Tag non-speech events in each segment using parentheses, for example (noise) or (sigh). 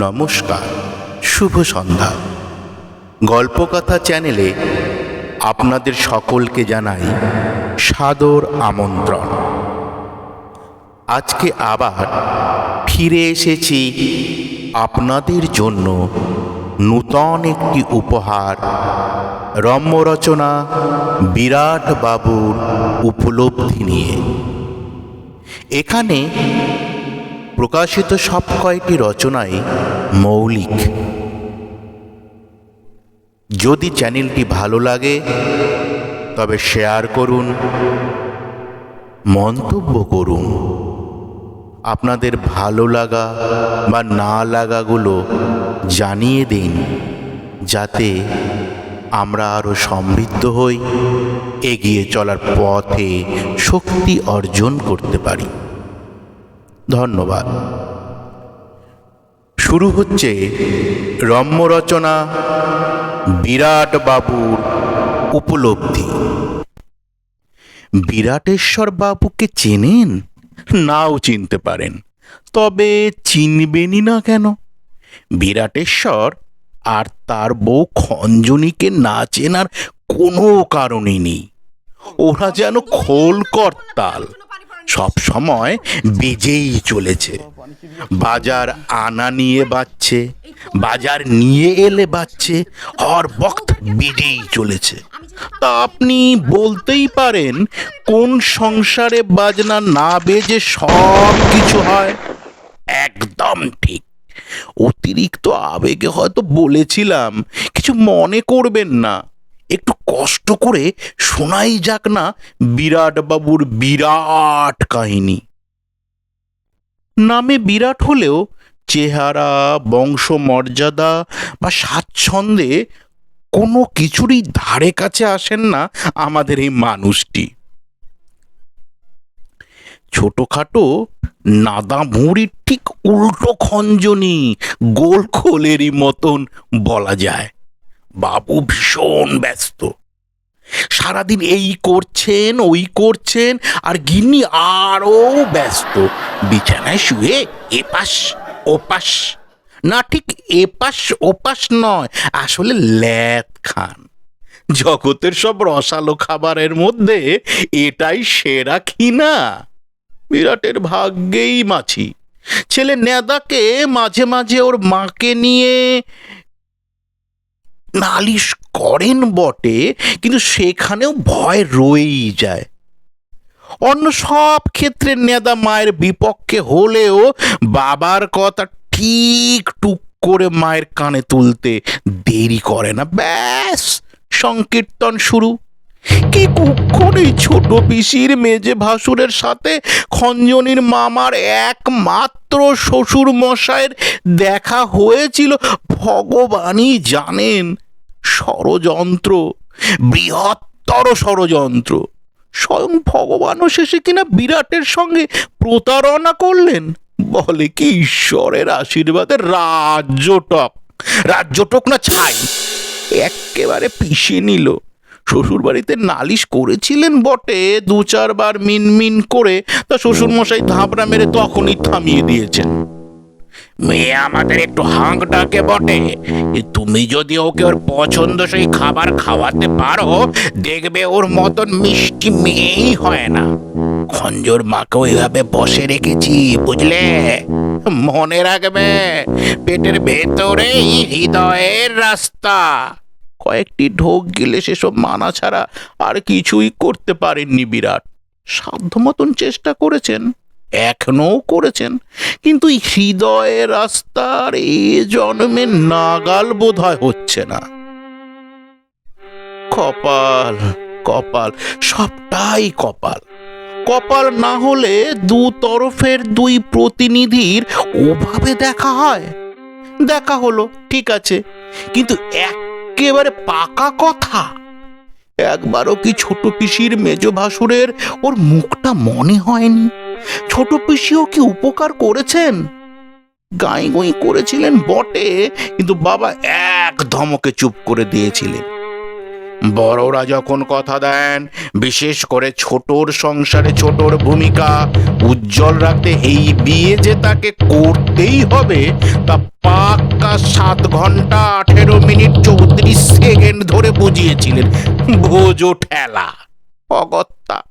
নমস্কার, শুভ সন্ধ্যা। গল্পকথা চ্যানেলে আপনাদের সকলকে জানাই সাদর আমন্ত্রণ। আজকে আবার ফিরে এসেছি আপনাদের জন্য নূতন একটি উপহার রম্য রচনা বিরাট বাবুর উপলব্ধি নিয়ে। এখানে প্রকাশিত সব কয়টি রচনাই মৌলিক। যদি চ্যানেলটি ভালো লাগে, তবে শেয়ার করুন, মন্তব্য করুন। আপনাদের ভালো লাগা বা না লাগাগুলো জানিয়ে দিন, যাতে আমরা আরও সমৃদ্ধ হই, এগিয়ে চলার পথে শক্তি অর্জন করতে পারি। ধন্যবাদ। শুরু হচ্ছে রম্য রচনা বিরাট বাবুর উপলব্ধি। বিরাটেশ্বর বাবুকে চেনেন? নাও চিনতে পারেন। তবে চিনবেনই না কেন? বিরাটেশ্বর আর তার বউ খঞ্জনীকে না চেনার কোনো কারণই নেই। ওরা যেন খোল করতাল। সব সময় বেজেই চলেছে। বাজার আনা নিয়ে বাচ্ছে বাজার নিয়ে এলে বাচ্ছে হর বক্ত বেজেই চলেছে। তা আপনি বলতেই পারেন, কোন সংসারে বাজনা না বেজে সব কিছু হয়? একদম ঠিক। অতিরিক্ত আবেগে হয়তো বলেছিলাম, কিছু মনে করবেন না। একটু কষ্ট করে শোনাই যাক না বিরাট বাবুর বিরাট কাহিনী। নামে বিরাট হলেও চেহারা, বংশমর্যাদা বা স্বাচ্ছন্দ্যে কোনো কিছুরই ধারে কাছে আসেন না আমাদের এই মানুষটি। ছোটখাটো নাদা মুড়ির ঠিক উল্টো খঞ্জনি গোল খোলেরই মতন বলা যায়। বাবু ভীষণ ব্যস্ত। সারাদিন এই করছেন, ওই করছেন, আর গিন্নি আরও ব্যস্ত। বিছানায় শুয়ে এপাশ, ওপাশ। না, ঠিক এপাশ, ওপাশ নয়, আসলে ল্যাদ খান। জগতের সব রসালো খাবারের মধ্যে এটাই সেরা কিনা বিরাটের ভাগ্যেই মাছি। ছেলে নেদাকে মাঝে মাঝে ওর মাকে নিয়ে নালিশ করেন বটে, কিন্তু সেখানেও ভয় রয়েই যায়। অন্য সব ক্ষেত্রে নেদা মায়ের বিপক্ষে হলেও বাবার কথা ঠিক টুক করে মায়ের কানে তুলতে দেরি করে না। ব্যাস, সংকীর্তন শুরু। কি কুক্ষণ ছোট পিসির মেজে ভাসুরের সাথে খঞ্জনির মামার একমাত্র শ্বশুর মশাইয়ের দেখা হয়েছিল। ভগবানই জানেন ষড়যন্ত্র, বৃহত্তর ষড়যন্ত্র। স্বয়ং ভগবানও শেষে কিনা বিরাটের সঙ্গে প্রতারণা করলেন। বলে কি ঈশ্বরের আশীর্বাদে রাজ্যটক রাজ্যটক না ছাই একেবারে পিষে নিল। শ্বশুরবাড়িতে নালিশ করেছিলেন বটে, দু চারবার মিনমিন করে, তা শ্বশুরমশাই ধাবড়া মেরে তখনই থামিয়ে দিয়েছেন। মেয়ে আমাদের একটু হাঁক ডাকে বটে তুমি যদি ওকে ওর পছন্দসই খাবার খাওয়াতে পারো, দেখবে ওর মতন মিষ্টি মেয়েই হয় না। খঞ্জোর মাকে ওইভাবে বসে রেখেছি, বুঝলে? মনে রাখবে, পেটের ভেতরেই হৃদয়ের রাস্তা। কয়েকটি ঢোক গেলে সেসব মানা ছাড়া আর কিছুই করতে পারেননি বিরাট। সাধ্য মতন চেষ্টা করেছেন। এখনও করেছেন। কিন্তু এই হৃদয়ের রাস্তার এ জন্মে নাগাল বোধ হয় হচ্ছে না। কপাল কপাল, সবটাই কপাল। কপাল না হলে দু তরফের দুই প্রতিনিধির ওভাবে দেখা হয়। দেখা হলো, ঠিক আছে। কিন্তু একেবারে পাকা কথা। একবারও কি ছোট পিসির মেজ ভাসুরের ওর মুখটা মনে হয়নি? ছোট পিসিও কি উপকার করেছেন? গাই গুই করেছিলেন বটে, কিন্তু বাবা এক ধমকে চুপ করে দিয়েছিলেন। বড়রা যখন কথা দেন, বিশেষ করে ছোটর সংসারে ছোটর ভূমিকা, উজ্জ্বল রাখতে এই বিয়ে যে তাকে করতেই হবে, তা পাক্কা সাত ঘণ্টা আঠেরো মিনিট চৌত্রিশ সেকেন্ড ধরে বুঝিয়েছিলেন। ভোজো ঠেলা। অগত্যা।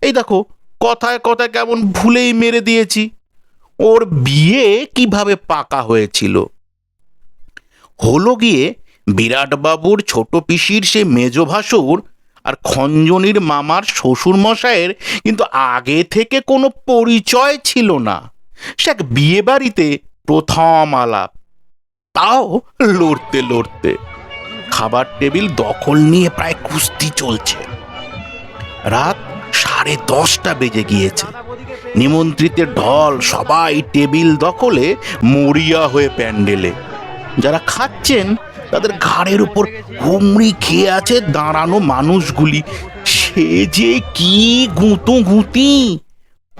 এই দেখো কথায় কথায় কেমন ভুলেই মেরে দিয়েছি। ওর বিয়ে কীভাবে পাকা হয়েছিল? হলো গিয়ে বিরাটবাবুর ছোট পিসির সে মেজ ভাসুর আর খঞ্জনির মামার শ্বশুর মশাইয়ের কিন্তু আগে থেকে কোনো পরিচয় ছিল না। সে এক বিয়ে বাড়িতে প্রথম আলাপ। তাও লড়তে লড়তে। খাবার টেবিল দখল নিয়ে প্রায় কুস্তি চলছে। রাত সাড়ে দশটা বেজে গিয়েছে। নিমন্ত্রিতের ঢল, সবাই টেবিল দখলে মরিয়া হয়ে প্যান্ডেলে। যারা খাচ্ছেন, তাদের ঘাড়ের উপর হুমড়ি খেয়ে আছে দাঁড়ানো মানুষগুলি। সে যে কি গুঁতো গুঁতি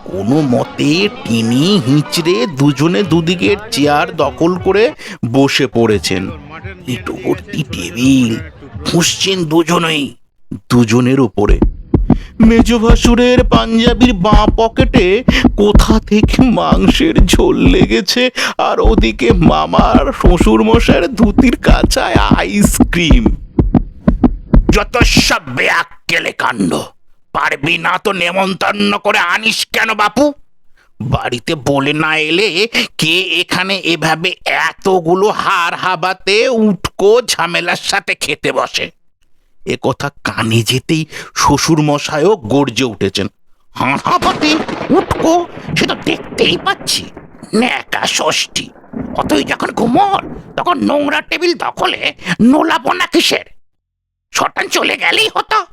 কোনো মতে টিনি হিঁচড়ে দুজনে দুদিকের চেয়ার দখল করে বসে পড়েছেন। ইটু ভর্তি টেবিল ফুসছেন দুজনেই, দুজনের উপরে। মেজ ভাসুরের পাঞ্জাবির বাঁ পকেটে কোথা থেকে মাংসের ঝোল লেগেছে? আর ওদিকে মামার শ্বশুর মশাইয়ের ধুতির কাঁচায় আইসক্রিম। যত সব বেয়াক্কেলে কাণ্ড। পারবি না তো নেমন্তন্ন করে আনিস কেন বাপু? বাড়িতে বলে না এলে কে এখানে এভাবে এতগুলো হার হাবাতে উটকো ঝামেলার সাথে খেতে বসে? এ কথা কানে যেতেই শ্বশুর মশাইও গর্জে উঠেছেন। হাঁ হাঁপাতে উঠকো সে তো দেখতেই পাচ্ছি। ন্যাকা ষষ্ঠী। অতই যখন ঘুমর, তখন নোংরা টেবিল দখলে নোলাপনা কিসের? শটান চলে গেলেই হতো।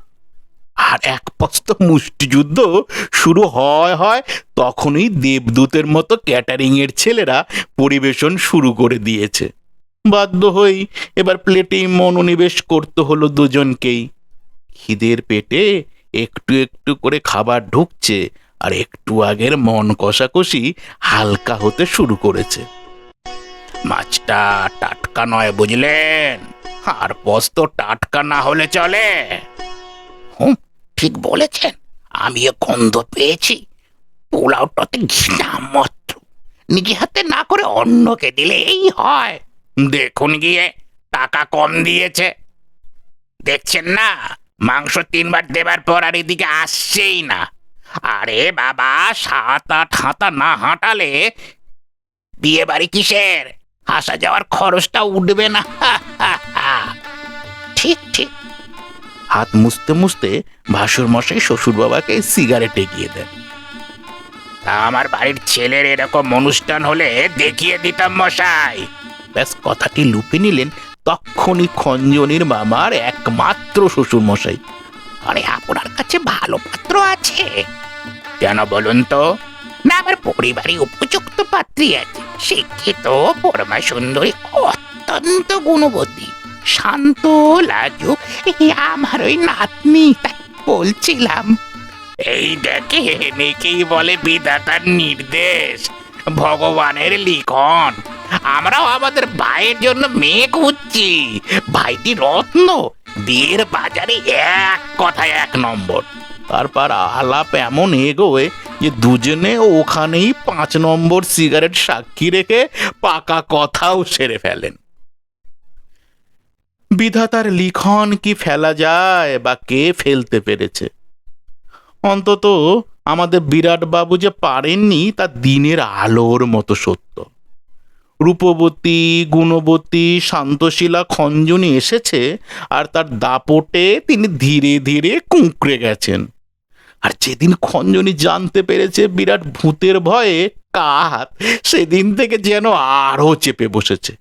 আর এক পস্ত মুষ্টিযুদ্ধ শুরু হয় হয় তখনই দেবদূতের মতো ক্যাটারিং এর ছেলেরা পরিবেশন শুরু করে দিয়েছে। বাধ্য হই এবার প্লেটেই মনোনিবেশ করতে হলো দুজনকেই। খিদের পেটে একটু একটু করে খাবার ঢুকছে আর একটু আগের মন কষাকষি হালকা হতে শুরু করেছে। মাছটা টাটকা নয়, বুঝলেন? আর পোস্ত টাটকা না হলে চলে। হুম, ঠিক বলেছেন, আমিও গন্ধ পেয়েছি। পোলাওটাতে ঘৃণা মাত্র। নিজে হাতে না করে অন্যকে দিলে এই হয়। দেখুন গিয়ে, টাকা কম দিয়েছে। দেখছেন না? মাংস তিনবার দেবার পর আর এদিকে আসছেই না। আরে বাবা, সাত আট হাতা না হাঁটালে বিয়ে বাড়ি কিসের? আসা যাওয়ার খরচটা উঠবে না। (laughs) ঠিক ঠিক। হাত মুছতে মুছতে ভাসুর মশাই শ্বশুর বাবাকে সিগারেট এগিয়ে দেন। তা আমার বাড়ির ছেলের এরকম অনুষ্ঠান হলে দেখিয়ে দিতাম মশাই। ব্যাস, কথাটি লুপে নিলেন তখনই খঞ্জনির মামার একমাত্র শ্বশুর মশাই আরে, আপনার কাছে ভালো পাত্র আছে? কেন বলুন তো? না, আমার পরিবারে উপযুক্ত পাত্রী আছে। শিক্ষিত পরমা সুন্দরী অত্যন্ত গুণবতী, শান্ত, লাজুক আমার ওই নাতনি বলছিলাম। এই দেখে এনেকেই বলে বিধাতার নির্দেশ, ভগবানের লিখন। আমরাও আমাদের ভাইয়ের জন্য মেয়ে খুঁজছি। ভাইটি রত্ন, বিয়ের বাজারে এক কথায় এক নম্বর। তারপর আলাপ এমন এগোয় যে দুজনে ওখানেই পাঁচ নম্বর সিগারেট সাক্ষী রেখে পাকা কথাও সেরে ফেলেন। বিধাতার লিখন কি ফেলা যায় বা কে ফেলতে পেরেছে? অন্তত আমাদের বিরাট বাবু যে পারেননি তা দিনের আলোর মতো সত্য। রূপবতী, গুণবতী, শান্তশিলা, খঞ্জনি এসেছে আর তার দাপটে তিনি ধীরে ধীরে কুঁকড়ে গেছেন। আর যেদিন খঞ্জনি জানতে পেরেছে বিরাট ভূতের ভয়ে কাত সেদিন থেকে যেন আরও চেপে বসেছে।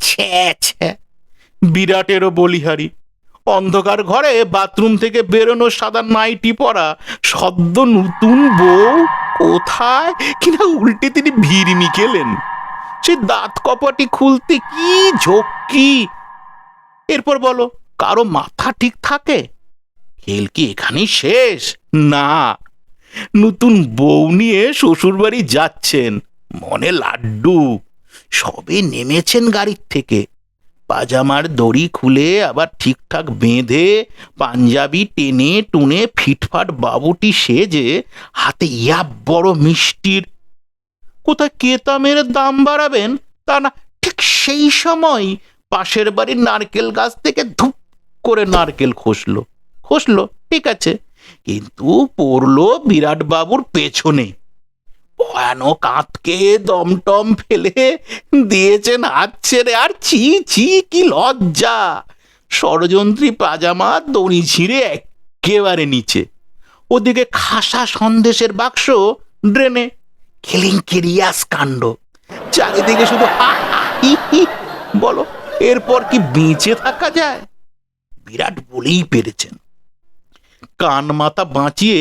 ছে ছে, বিরাটেরও বলিহারি। অন্ধকার ঘরে বাথরুম থেকে বেরোনো সাদা নাইটি পরা সদ্য নতুন বউ কোথায়? কিনা উল্টে তিনি ভিড়মি খেলেন সে দাঁত কপাটি খুলতে কি ঝক্কি। এরপর বলো, কারও মাথা ঠিক থাকে? খেল কি এখানেই শেষ? না। নতুন বউ নিয়ে শ্বশুরবাড়ি যাচ্ছেন, মনে লাড্ডু। সবে নেমেছেন গাড়ির থেকে। পাজামার দড়ি খুলে আবার ঠিকঠাক বেঁধে পাঞ্জাবি টেনে টুনে ফিটফাট বাবুটি সেজে হাতে ইয়া বড় মিষ্টির কোথায় কেতামের দাম বাড়াবেন? তা না, ঠিক সেই সময় পাশের বাড়ির নারকেল গাছ থেকে ধুপ করে নারকেল খসলো। খসলো, ঠিক আছে। কিন্তু পড়ল বিরাট বাবুর পেছনে। ভয়ানক আঁতকে দমটম ফেলে দিয়েছেন হাত ছেড়ে, আর ছি ছি, কি লজ্জা। ষড়যন্ত্রী পাজামা দড়ি ছিঁড়ে একেবারে নিচে। ওদিকে খাসা সন্দেশের বাক্স ড্রেনে খেলিংকিরিয়াস কাণ্ড। চারিদিকে শুধু হা হা বলো, এরপর কি বেঁচে থাকা যায়? বিরাট বলেই পেরেছেন। কান মাথা বাঁচিয়ে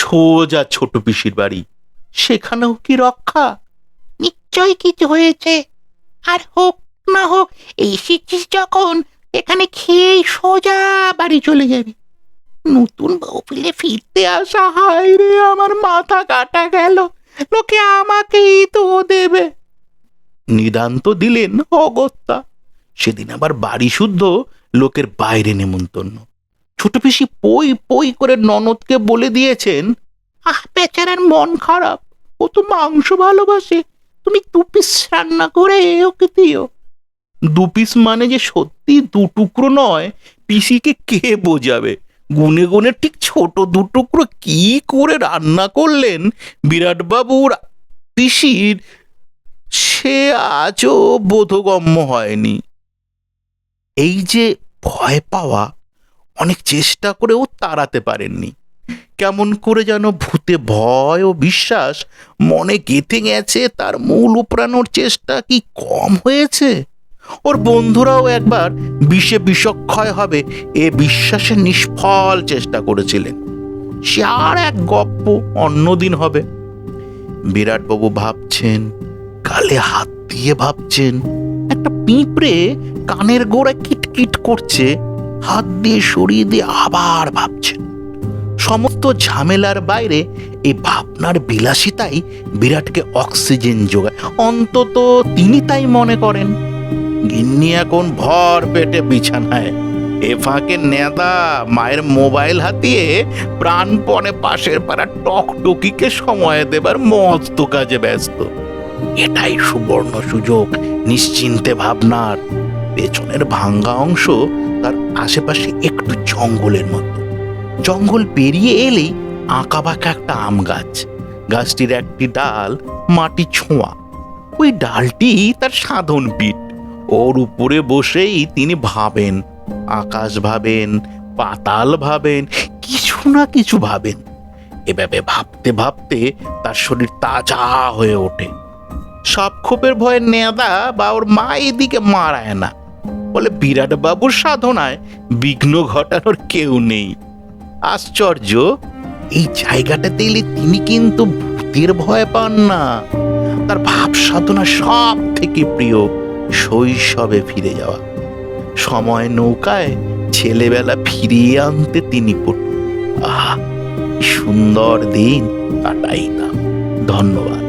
সোজা ছোট পিসির বাড়ি, সেখানেও কি রক্ষা? নিশ্চয় কিছু হয়েছে। আর হোক না হোক এসেছিস যখন এখানে খেয়েই সোজা বাড়ি চলে যাবি। নতুন বউ ফিরতে আসা হায় রে, আমার মাথা কাটা গেল। লোকে আমাকেই তো দেবে। নিদান তো দিলেন, অগত্যা। সেদিন আবার বাড়ি শুদ্ধ লোকের বাইরে নেমন্তন্ন। ছোট পিসি পই পই করে ননদকে বলে দিয়েছেন, আহ, বেচারার মন খারাপ। ও তো মাংস ভালোবাসে। তুমি দু পিস রান্না করে ওকে দিও। দু পিস মানে যে সত্যি দু টুকরো নয়, পিসিকে কে বোঝাবে? গুনে গুনে ঠিক ছোট দু টুকরো কি করে রান্না করলেন বিরাটবাবুর পিসির? সে আজও বোধগম্য হয়নি। এই যে ভয় পাওয়া, অনেক চেষ্টা করেও তাড়াতে পারেননি। কেমন করে যেন ভূতে ভয় ও বিশ্বাস মনে গেঁথে গেছে, তার মূল উপড়ানোর চেষ্টা কি কম হয়েছে? ওর বন্ধুরাও একবার বিষে বিষক্ষয় হবে এ বিশ্বাসে নিষ্ফল চেষ্টা করেছিলেন। সে আর এক গপ্প অন্যদিন হবে। বিরাটবাবু ভাবছেন, গালে হাত দিয়ে ভাবছেন, একটা পিঁপড়ে কানের গোড়ায় কিটকিট করছে, হাত দিয়ে সরিয়ে দিয়ে আবার ভাবছেন। সমস্ত ঝামেলার বাইরে এই ভাবনার বিলাসিতাই বিরাটকে অক্সিজেন যোগায়। অন্তত তিনি তাই মনে করেন। গিন্নি এখন ভর পেটে বিছানায়। এ ফাঁকে নেদা মায়ের মোবাইল হাতিয়ে প্রাণপণে পাশের পাড়া টকটকিকে সময় দেবার মস্ত কাজে ব্যস্ত। এটাই সুবর্ণ সুযোগ, নিশ্চিন্তে ভাবনার। পেছনের ভাঙ্গা অংশ তার আশেপাশে একটু জঙ্গলের মতো। জঙ্গল পেরিয়ে এলেই আঁকা বাঁকা একটা আম গাছ। গাছটির একটি ডাল মাটি ছোঁয়া। ওই ডালটি তার সাধন পিঠ। ওর উপরে বসেই তিনি ভাবেন, আকাশ ভাবেন, পাতাল ভাবেন, কিছু না কিছু ভাবেন। এভাবে ভাবতে ভাবতে তার শরীর তাজা হয়ে ওঠে। সব ক্ষোভের ভয়ে নেদা বা ওর মা এদিকে মারায় না। বলে বিরাট বাবুর সাধনায় বিঘ্ন ঘটানোর কেউ নেই। আশ্চর্য, এই জায়গাটাতে এলে তিনি কিন্তু ভূতের ভয় পান না। তার ভাব সাধনা সব থেকে প্রিয়। শৈশবে ফিরে যাওয়া। সময় নৌকায় ছেলেবেলা ফিরিয়ে আনতে তিনি পড়ত আহ সুন্দর দিন কাটাই কাটাইতাম ধন্যবাদ।